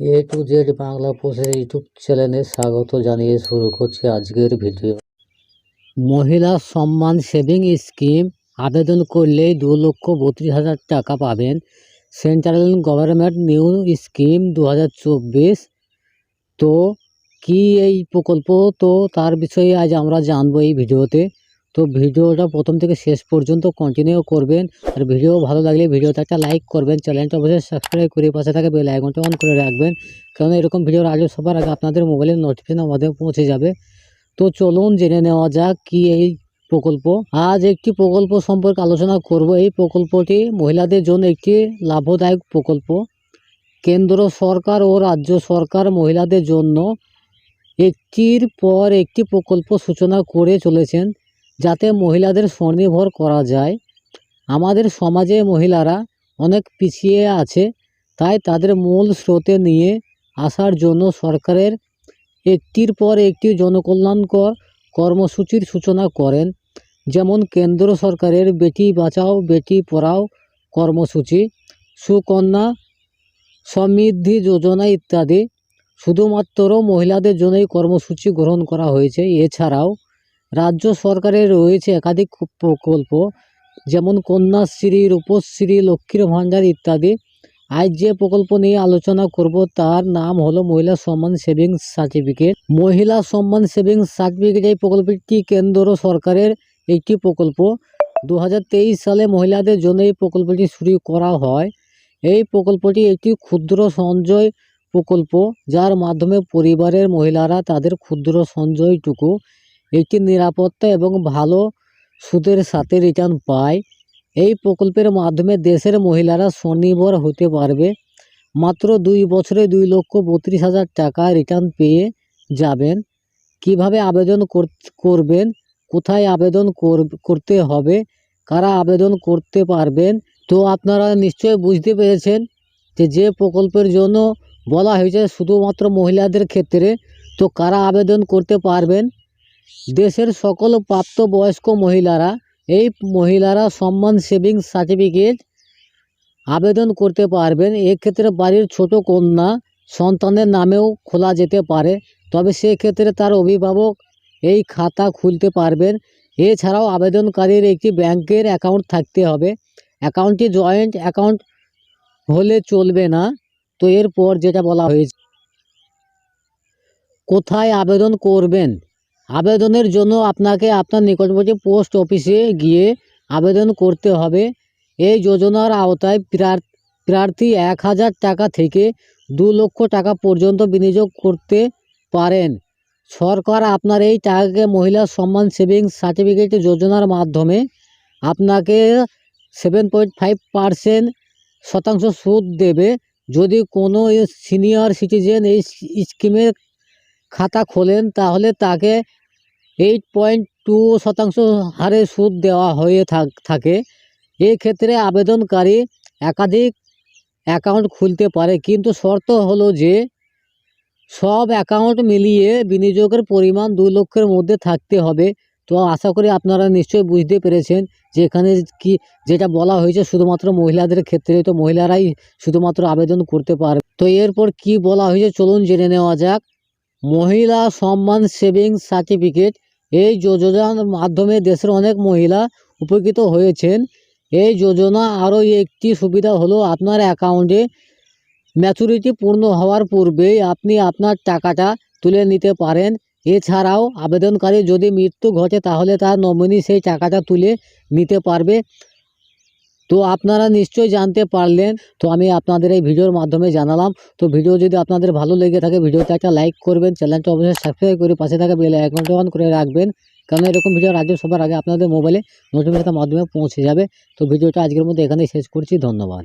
A to Z Bangla পোস্টের YouTube চ্যানেলে স্বাগত জানিয়ে শুরু করছি আজকের ভিডিও। মহিলা সম্মান সেভিং স্কিম আবেদন করলেই দু লক্ষ বত্রিশ হাজার টাকা পাবেন। সেন্ট্রাল গভর্নমেন্ট নিউ স্কিম দু হাজার চব্বিশ। তো কি এই প্রকল্প? তো তার বিষয়ে আজ আমরা জানব এই ভিডিওতে। তো ভিডিওটা প্রথম থেকে শেষ পর্যন্ত কন্টিনিউ করবেন। আর ভিডিও ভালো লাগলে ভিডিওতে একটা লাইক করবেন। চ্যানেলটা অবশ্যই সাবস্ক্রাইব করে পাশে থাকা বেল আইকনটা অন করে রাখবেন। কারণ এরকম ভিডিওর আগে সবার আগে আপনাদের মোবাইলের নোটিফিকেশন আমাদের পৌঁছে যাবে। তো চলুন জেনে নেওয়া যাক কি এই প্রকল্প। আজ একটি প্রকল্প সম্পর্কে আলোচনা করব। এই প্রকল্পটি মহিলাদের জন্য একটি লাভদায়ক প্রকল্প। কেন্দ্র সরকার ও রাজ্য সরকার মহিলাদের জন্য একটির পর একটি প্রকল্প সূচনা করে চলেছেন। যাতে মহিলাদের স্বনির্ভর করা যায়। আমাদের সমাজে মহিলারা অনেক পিছিয়ে আছে, তাই তাদের মূল স্রোতে নিয়ে আসার জন্য সরকারের একটির পর একটি জনকল্যাণকর কর্মসূচির সূচনা করেন। যেমন কেন্দ্র সরকারের বেটি বাঁচাও, বেটি পড়াও কর্মসূচি, সুকন্যা সমৃদ্ধি যোজনা ইত্যাদি। শুধুমাত্র মহিলাদের জন্যই কর্মসূচি গ্রহণ করা হয়েছে। এছাড়াও রাজ্য সরকারের রয়েছে একাধিক প্রকল্প, যেমন কন্যাশ্রী, রূপশ্রী, লক্ষ্মীর ভাণ্ডার ইত্যাদি। আজ যে প্রকল্প নিয়ে আলোচনা করব, তার নাম হলো মহিলা সম্মান সেভিংস সার্টিফিকেট। মহিলা সম্মান সেভিংস সার্টিফিকেট এই প্রকল্পটি কেন্দ্র সরকারের একটি প্রকল্প। দু হাজার তেইশ সালে মহিলাদের জন্য এই প্রকল্পটি শুরু করা হয়। এই প্রকল্পটি একটি ক্ষুদ্র সঞ্চয় প্রকল্প, যার মাধ্যমে পরিবারের মহিলারা তাদের ক্ষুদ্র সঞ্চয়টুকু একটি নিরাপত্তা এবং ভালো সুদের সাথে রিটার্ন পায়। এই প্রকল্পের মাধ্যমে দেশের মহিলারা স্বনির্ভর হতে পারবে। মাত্র দুই বছরে দুই লক্ষ বত্রিশ হাজার টাকা রিটার্ন পেয়ে যাবেন। কীভাবে আবেদন করবেন? কোথায় আবেদন করতে হবে? কারা আবেদন করতে পারবেন? তো আপনারা নিশ্চয়ই বুঝতে পেরেছেন যে যে প্রকল্পের জন্য বলা হয়েছে শুধুমাত্র মহিলাদের ক্ষেত্রে, তো কারা আবেদন করতে পারবেন? দেশের সকল প্রাপ্তবয়স্ক মহিলারা এই মহিলারা সম্মান সেভিংস সার্টিফিকেট আবেদন করতে পারবেন। এক্ষেত্রে বাড়ির ছোট কন্যা সন্তানের নামেও খোলা যেতে পারে, তবে সেক্ষেত্রে তার অভিভাবক এই খাতা খুলতে পারবেন। এছাড়াও আবেদনকারীর একটি ব্যাংকের অ্যাকাউন্ট থাকতে হবে। অ্যাকাউন্টটি জয়েন্ট অ্যাকাউন্ট হলে চলবে না, তো এরপর যেটা বলা হয়েছে, কোথায় আবেদন করবেন? আবেদনের জন্য আপনাকে আপনার নিকটবর্তী পোস্ট অফিসে গিয়ে আবেদন করতে হবে। এই যোজনার আওতায় প্রার্থী এক হাজার টাকা থেকে দু লক্ষ টাকা পর্যন্ত বিনিয়োগ করতে পারেন। সরকার আপনার এই টাকাকে মহিলা সম্মান সেভিংস সার্টিফিকেট যোজনার মাধ্যমে আপনাকে সেভেন পয়েন্ট ফাইভ পারসেন্ট শতাংশ সুদ দেবে। যদি কোনো সিনিয়র সিটিজেন এই স্কিমের খাতা খোলেন, তাহলে তাকে এইট পয়েন্ট টু শতাংশ হারে সুদ দেওয়া হয়ে থাকে এক্ষেত্রে আবেদনকারী একাধিক অ্যাকাউন্ট খুলতে পারে, কিন্তু শর্ত হলো যে সব অ্যাকাউন্ট মিলিয়ে বিনিয়োগের পরিমাণ দু লক্ষের মধ্যে থাকতে হবে। তো আশা করি আপনারা নিশ্চয়ই বুঝতে পেরেছেন যে এখানে কি, যেটা বলা হয়েছে শুধুমাত্র মহিলাদের ক্ষেত্রে, তো মহিলারাই শুধুমাত্র আবেদন করতে পারবে। তো এরপর কি বলা হয়েছে চলুন জেনে নেওয়া যাক। মহিলা সম্মান সেভিংস সার্টিফিকেট। এই যোজনার মাধ্যমে দেশের অনেক মহিলা উপকৃত হয়েছেন। এই যোজনা আরও একটি সুবিধা হলো আপনার অ্যাকাউন্টে ম্যাচুরিটি পূর্ণ হওয়ার পূর্বেই আপনি আপনার টাকাটা তুলে নিতে পারেন। এছাড়াও আবেদনকারী যদি মৃত্যু ঘটে তাহলে তার নমিনি সেই টাকাটা তুলে নিতে পারবে। তো আপনারা নিশ্চয়ই জানতে পারলেন, তো আমি আপনাদের এই ভিডিওর মাধ্যমে জানালাম। তো ভিডিও যদি আপনাদের ভালো লেগে থাকে, ভিডিওতে একটা লাইক করবেন, চ্যানেলটা অবশ্যই সাবস্ক্রাইব করে পাশে থাকা বেল আইকনটা অন করে রাখবেন, কারণ এরকম ভিডিও রাজ্য সবার আগে আপনাদের মোবাইলে নোটিফিকেশনের মাধ্যমে পৌঁছে যাবে। তো ভিডিওটা আজকের মধ্যে এখানেই শেষ করছি, ধন্যবাদ।